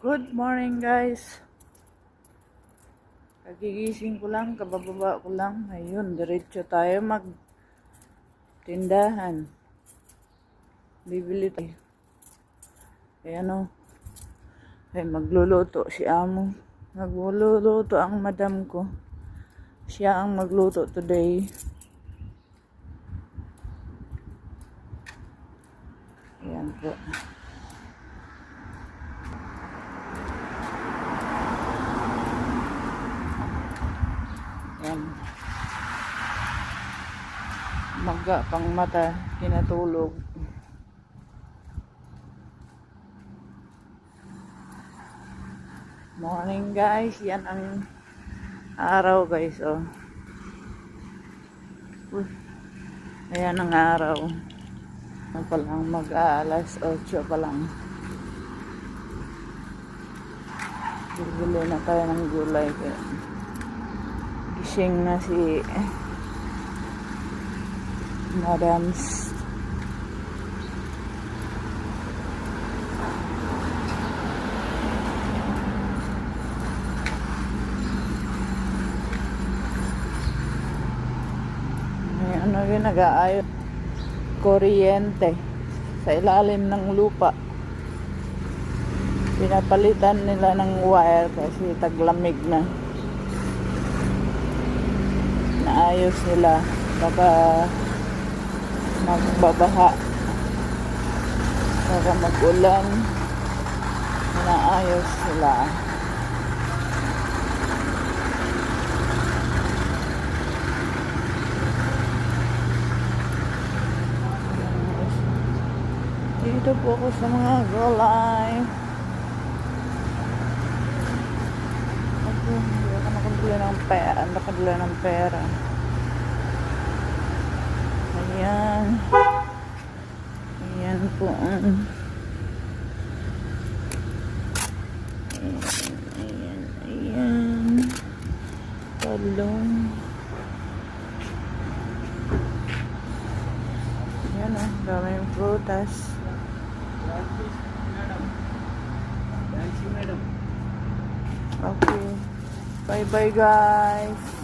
Good morning guys. Kagigising ko lang, kabababa ko lang. Ayun, diretso tayo mag tindahan. Bibili tayo. Ayan o. Ay, magluluto si Amo. Magluluto ang madam ko. Siya ang magluto today. Ayan po. Yan. Maga pang mata, tinatulog. Morning guys, yan ang araw guys oh. Uy, ayan ang araw. Ano pa lang, mag-aalas 8 pa lang. Na tayo ng gulay. Kaya gising na si Madams. May ano yun, nag-aayos. Kuryente sa ilalim ng lupa. Pinapalitan nila ng wire kasi taglamig na. Naayos nila. Baka magbabaha. Baka magulan naayos sila. Dito po ako sa mga gulay. ako nakabili ng pera nakabili ng pera Ayan. Ayan po. um. Ayan, ayan, ayan. Talong. Ayan o, daming prutas. Okay. Bye-bye guys.